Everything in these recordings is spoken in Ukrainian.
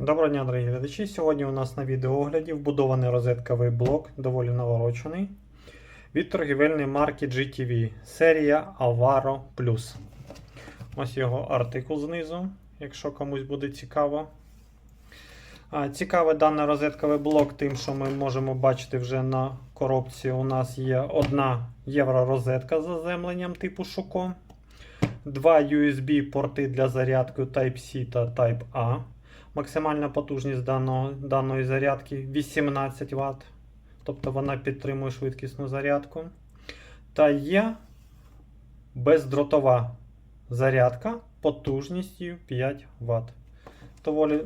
Доброго дня, дорогі глядачі. Сьогодні у нас на відеоогляді вбудований розетковий блок, доволі наворочений, від торгівельної марки GTV, серія Alvaro Plus. Ось його артикул знизу, якщо комусь буде цікаво. Цікавий даний розетковий блок, тим, що ми можемо бачити вже на коробці. У нас є одна євророзетка з заземленням типу Шоко, два USB-порти для зарядки Type-C та Type-A. Максимальна потужність даного, даної зарядки 18 Вт. Тобто вона підтримує швидкісну зарядку. Та є бездротова зарядка потужністю 5 Вт. Доволі,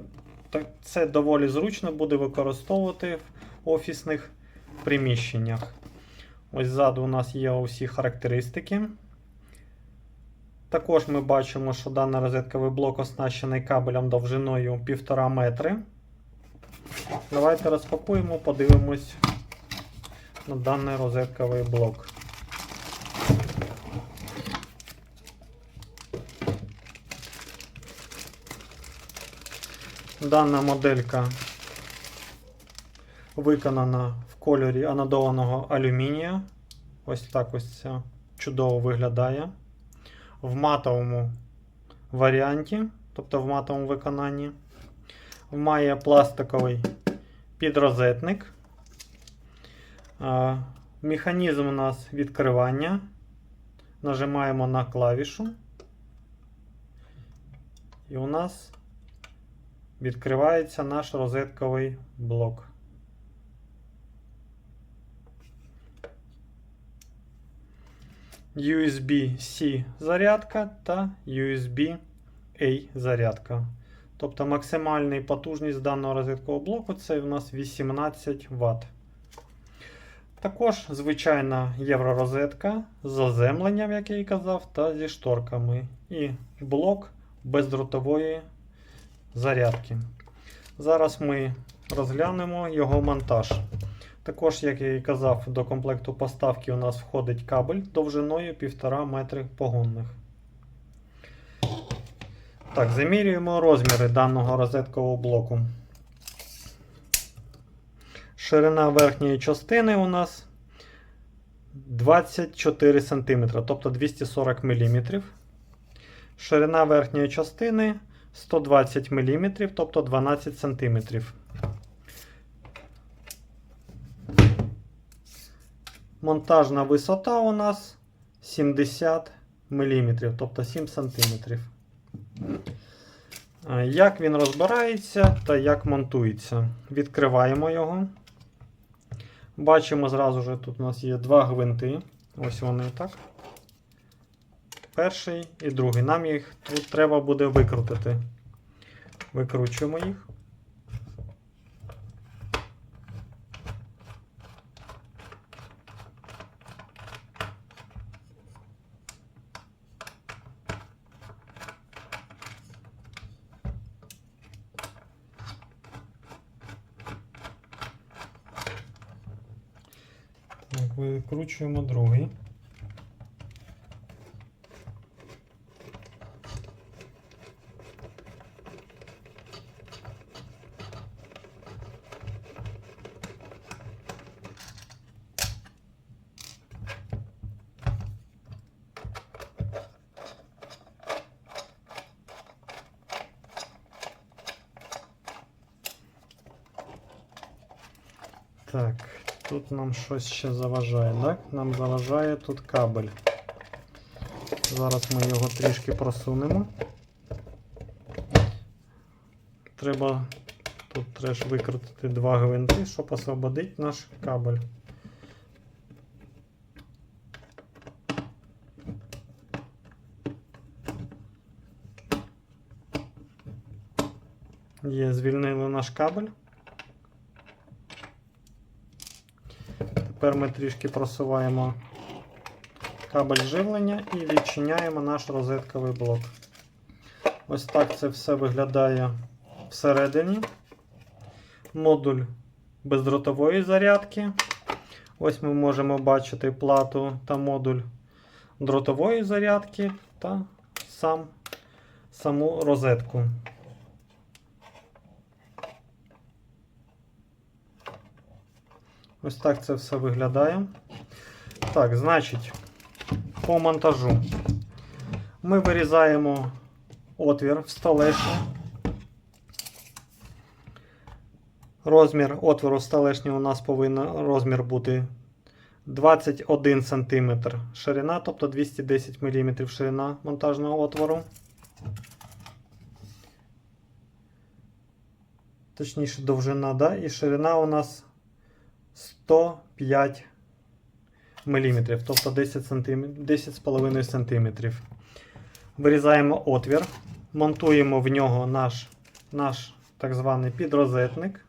це доволі зручно буде використовувати в офісних приміщеннях. Ось ззаду у нас є усі характеристики. Також ми бачимо, що даний розетковий блок оснащений кабелем довжиною 1,5 метри. Давайте розпакуємо, подивимось на даний розетковий блок. Дана моделька виконана в кольорі анодованого алюмінія. Ось так ось це чудово виглядає в матовому варіанті, тобто в матовому виконанні. Має пластиковий підрозетник. Механізм у нас відкривання. Нажимаємо на клавішу. І у нас відкривається наш розетковий блок. USB-C зарядка та USB-A зарядка. Тобто максимальна потужність даного розеткового блоку це у нас 18 Вт. Також звичайна євророзетка з заземленням, як я і казав, та зі шторками. І блок бездротової зарядки. Зараз ми розглянемо його монтаж. Також, як я і казав, до комплекту поставки у нас входить кабель довжиною 1,5 метри погонних. Так, замірюємо розміри даного розеткового блоку. Ширина верхньої частини у нас 24 см, тобто 240 мм. Ширина верхньої частини 120 мм, тобто 12 см. Монтажна висота у нас 70 мм, тобто 7 см. Як він розбирається та як монтується? Відкриваємо його. Бачимо зразу ж, тут у нас є два гвинти. Ось вони так. Перший і другий. Нам їх тут треба буде викрутити. Викручуємо їх. Так, викручуємо другий. Так, тут нам щось ще заважає, так? Нам заважає тут кабель. Зараз ми його трішки просунемо. Треба тут теж викрутити два гвинти, щоб освободити наш кабель. Є, звільнили наш кабель. Тепер ми трішки просуваємо кабель живлення і відчиняємо наш розетковий блок. Ось так це все виглядає всередині. Модуль бездротової зарядки. Ось ми можемо бачити плату та модуль дротової зарядки та сам, саму розетку. Ось так це все виглядає. Так, значить, по монтажу. Ми вирізаємо отвір в столешню. Розмір отвору столешні у нас повинен розмір бути 21 см ширина, тобто 210 мм ширина монтажного отвору. Точніше, довжина, да? і ширина у нас 105 мм, тобто 10 см, 10,5 см. Вирізаємо отвір, монтуємо в нього наш, наш так званий підрозетник.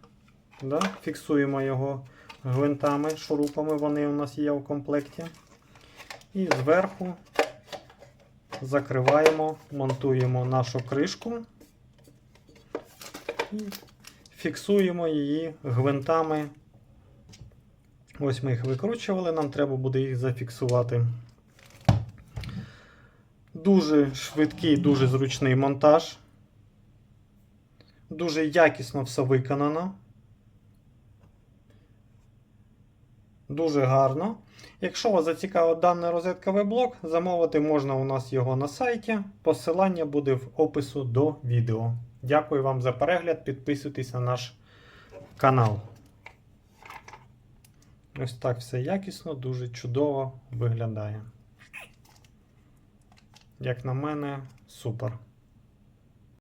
Да? Фіксуємо його гвинтами, шурупами, вони у нас є у комплекті. І зверху закриваємо, монтуємо нашу кришку і фіксуємо її гвинтами. Ось ми їх викручували, нам треба буде їх зафіксувати. Дуже швидкий, дуже зручний монтаж. Дуже якісно все виконано. Дуже гарно. Якщо вас зацікавив даний розетковий блок, замовити можна у нас його на сайті. Посилання буде в опису до відео. Дякую вам за перегляд. Підписуйтесь на наш канал. Ось так все якісно, дуже чудово виглядає. Як на мене, супер.